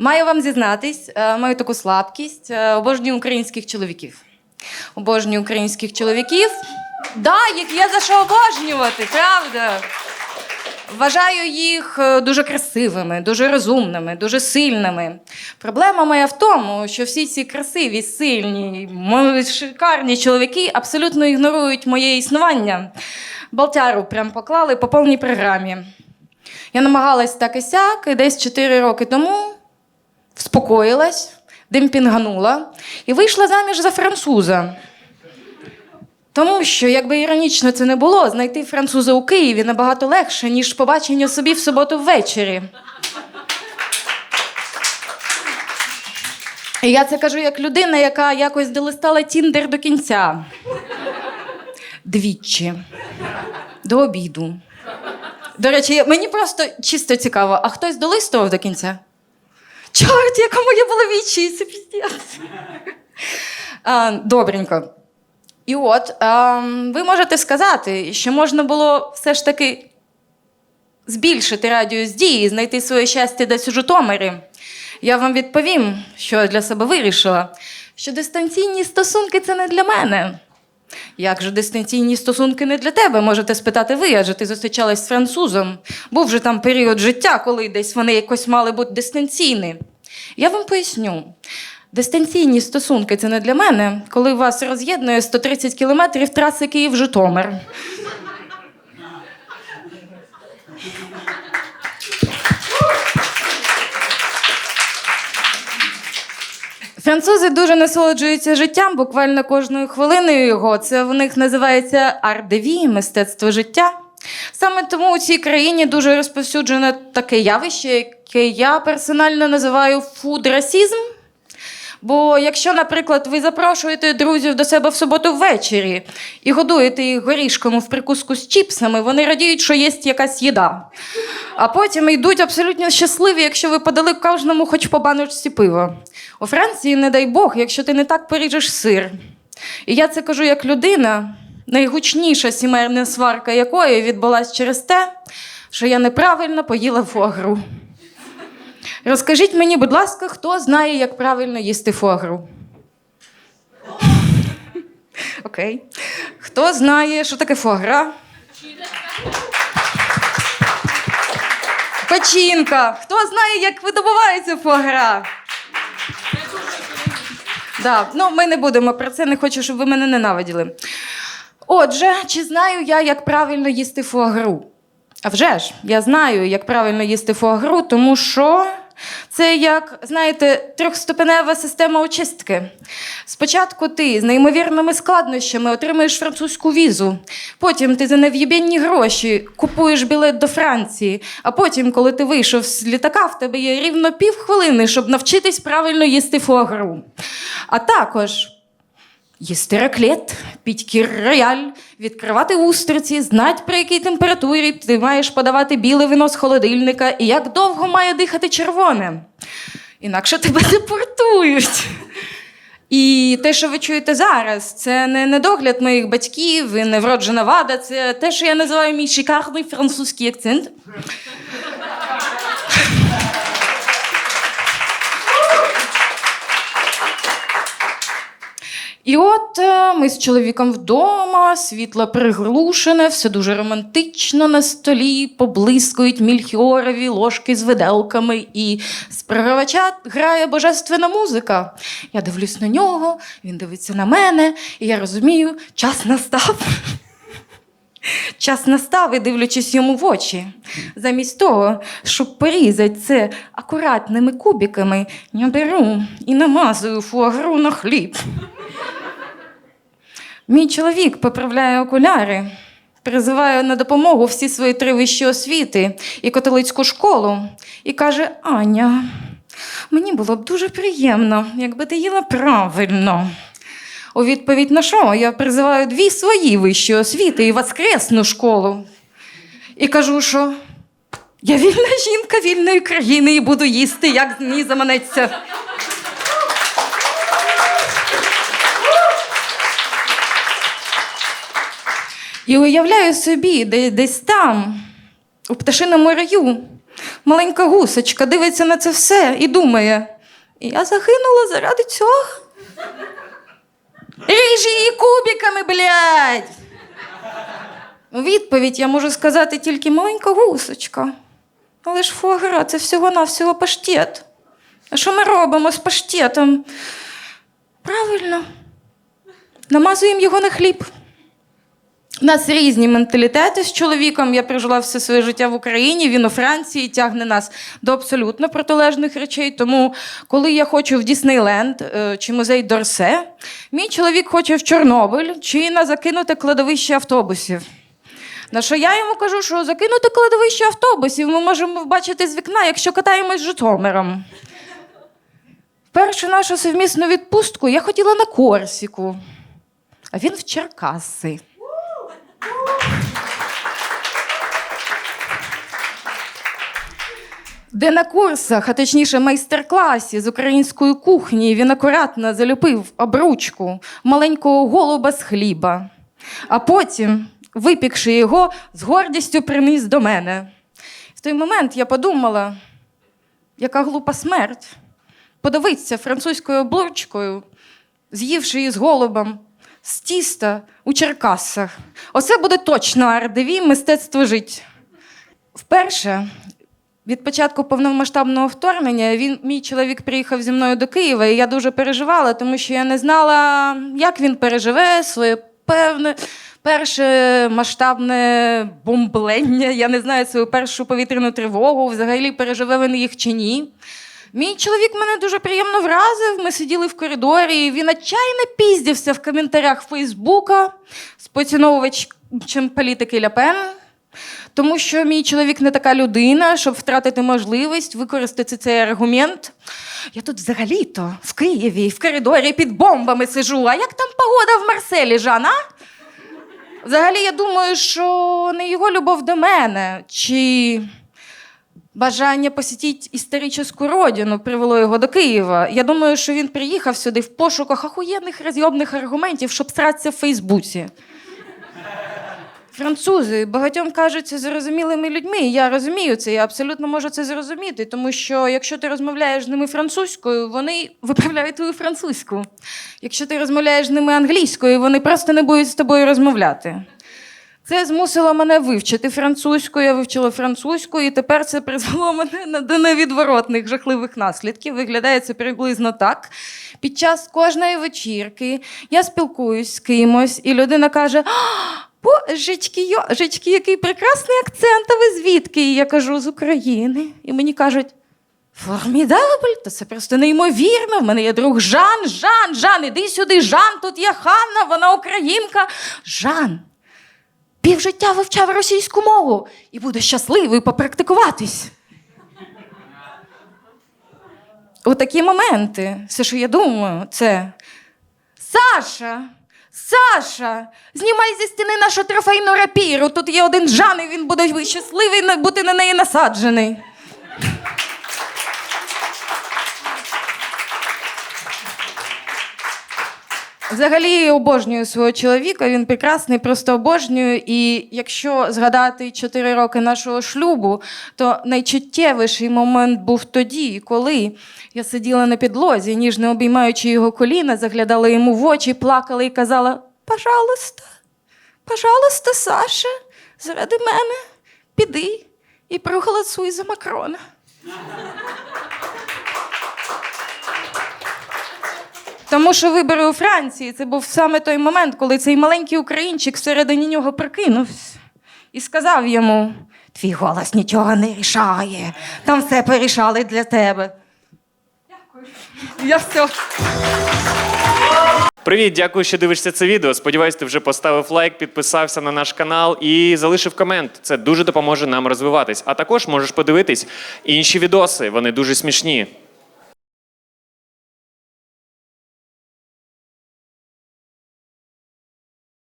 Маю вам зізнатись, е, маю таку слабкість. е, Обожнюю українських чоловіків. Обожнюю українських чоловіків. Да, їх є за що обожнювати, правда. Вважаю їх е, дуже красивими, дуже розумними, дуже сильними. Проблема моя в тому, що всі ці красиві, сильні, шикарні чоловіки абсолютно ігнорують моє існування. Балтяру прям поклали по повній програмі. Я намагалась так і сяк, і десь 4 роки тому вспокоїлась, демпінганула і вийшла заміж за француза. Тому що, якби іронічно це не було, знайти француза у Києві набагато легше, ніж побачення собі в суботу ввечері. І я це кажу як людина, яка якось долистала Тіндер до кінця. Двічі. До обіду. До речі, мені просто чисто цікаво, а хтось долистував до кінця? Чорт, якому я була вічі, це піздець. Добренько. І от ви можете сказати, що можна було все ж таки збільшити радіус дії, знайти своє щастя десь у Житомирі. Я вам відповім, що я для себе вирішила, що дистанційні стосунки це не для мене. Як же дистанційні стосунки не для тебе? Можете спитати ви, адже ти зустрічалась з французом. Був же там період життя, коли десь вони якось мали бути дистанційні. Я вам поясню. Дистанційні стосунки це не для мене, коли вас роз'єднує 130 кілометрів траси Київ-Житомир. Французи дуже насолоджуються життям, буквально кожною хвилиною його. Це в них називається ардеві, мистецтво життя. Саме тому у цій країні дуже розповсюджене таке явище, яке я персонально називаю фудрасізм. Бо якщо, наприклад, ви запрошуєте друзів до себе в суботу ввечері і годуєте їх горішком в прикуску з чіпсами, вони радіють, що є якась їда. А потім йдуть абсолютно щасливі, якщо ви подали кожному хоч по баночці пива. У Франції, не дай Бог, якщо ти не так поріжеш сир. І я це кажу як людина, найгучніша сімейна сварка якої відбулась через те, що я неправильно поїла фуагру. Розкажіть мені, будь ласка, хто знає, як правильно їсти фуагру? Окей. Хто знає, що таке фуагра? Печінка. Хто знає, як видобувається фуагра? Да. Ну, ми не будемо про це, не хочу, щоб ви мене ненавиділи. Отже, чи знаю я, як правильно їсти фуагру? А вже ж, я знаю, як правильно їсти фуагру, тому що це як, знаєте, трьохступенева система очистки. Спочатку ти з неймовірними складнощами отримуєш французьку візу, потім ти за нев'єбєнні гроші купуєш білет до Франції, а потім, коли ти вийшов з літака, в тебе є рівно півхвилини, щоб навчитись правильно їсти фуагру. А також Їсти раклет, піть рояль, відкривати устриці, знать, при якій температурі ти маєш подавати біле вино з холодильника і як довго має дихати червоне. Інакше тебе депортують. І те, що ви чуєте зараз, це не недогляд моїх батьків і не вроджена вада, це те, що я називаю мій шикарний французький акцент. І от е, ми з чоловіком вдома, світло приглушене, все дуже романтично на столі, поблискують мільхіорові ложки з виделками, і з програвача грає божественна музика. Я дивлюсь на нього, він дивиться на мене, і я розумію, час настав. Час настав і дивлячись йому в очі. Замість того, щоб порізати це акуратними кубиками, я беру і намазую фуагру на хліб. Мій чоловік поправляє окуляри, призиває на допомогу всі свої три вищі освіти і католицьку школу і каже: Аня, мені було б дуже приємно, якби ти їла правильно. У відповідь на що я призиваю дві свої вищі освіти і воскресну школу. І кажу, що я вільна жінка вільної країни і буду їсти, як мені заманеться. І уявляю собі, десь там, у пташиному раю, маленька гусочка дивиться на це все і думає: я загинула заради цього. Ріж її кубиками, блядь! У відповідь я можу сказати тільки маленька гусочка. Але ж фуагра це всього-навсього паштет. А що ми робимо з паштетом? Правильно. Намазуємо його на хліб. У нас різні менталітети з чоловіком. Я прожила все своє життя в Україні, він у Франції тягне нас до абсолютно протилежних речей. Тому, коли я хочу в Діснейленд е, чи музей Дорсе, мій чоловік хоче в Чорнобиль чи на закинуте кладовище автобусів. На що я йому кажу, що закинути кладовище автобусів ми можемо бачити з вікна, якщо катаємось з Житомиром. Першу нашу совмісну відпустку я хотіла на Корсіку, а він в Черкаси. Де на курсах, а точніше майстер-класі з української кухні, він акуратно залюпив обручку маленького голуба з хліба, а потім, випікши його, з гордістю приніс до мене. В той момент я подумала, яка глупа смерть. Подивитися французькою обручкою, з'ївши її з голубом, з тіста у Черкасах. Оце буде точно ардеві мистецтво жить. Вперше від початку повномасштабного вторгнення він, мій чоловік приїхав зі мною до Києва, і я дуже переживала, тому що я не знала, як він переживе своє певне перше масштабне бомблення. Я не знаю свою першу повітряну тривогу, взагалі переживе він їх чи ні. Мій чоловік мене дуже приємно вразив. Ми сиділи в коридорі, і він отчайно піздівся в коментарях Фейсбука з поціновувачем політики Ляпен. Тому що мій чоловік не така людина, щоб втратити можливість використати цей аргумент. Я тут взагалі-то в Києві, в коридорі під бомбами сижу. А як там погода в Марселі, Жана? Взагалі, я думаю, що не його любов до мене, чи бажання посітити історичну родину привело його до Києва. Я думаю, що він приїхав сюди в пошуках ахуєнних розйобних аргументів, щоб сратися в Фейсбуці. Французи багатьом кажуться зрозумілими людьми. Я розумію це, я абсолютно можу це зрозуміти, тому що якщо ти розмовляєш з ними французькою, вони виправляють твою французьку. Якщо ти розмовляєш з ними англійською, вони просто не будуть з тобою розмовляти. Це змусило мене вивчити французьку, я вивчила французьку, і тепер це призвело мене до невідворотних жахливих наслідків. Виглядає це приблизно так. Під час кожної вечірки я спілкуюсь з кимось, і людина каже: Божечки, йожечки, який прекрасний акцент, а ви звідки? І я кажу з України. І мені кажуть. Формідабль, то це просто неймовірно. В мене є друг Жан, Жан, Жан, іди сюди, Жан, тут є Ханна, вона українка. Жан, півжиття вивчав російську мову і буде щасливий попрактикуватись. У такі моменти, все, що я думаю, це Саша, Саша, знімай зі стіни нашу трофейну рапіру. Тут є один Жан, і він буде щасливий бути на неї насаджений. Взагалі обожнюю свого чоловіка, він прекрасний, просто обожнюю. І якщо згадати 4 роки нашого шлюбу, то найчуттєвіший момент був тоді, коли я сиділа на підлозі, ніжно обіймаючи його коліна, заглядала йому в очі, плакала і казала: Пожалуйста, пожалуйста, Саша, заради мене піди і проголосуй за Макрона. Тому що вибори у Франції це був саме той момент, коли цей маленький українчик всередині нього прикинувся і сказав йому: твій голос нічого не рішає, там все порішали для тебе. Дякую. Я все. Привіт, дякую, що дивишся це відео. Сподіваюсь, ти вже поставив лайк, підписався на наш канал і залишив комент. Це дуже допоможе нам розвиватись. А також можеш подивитись інші відоси, вони дуже смішні.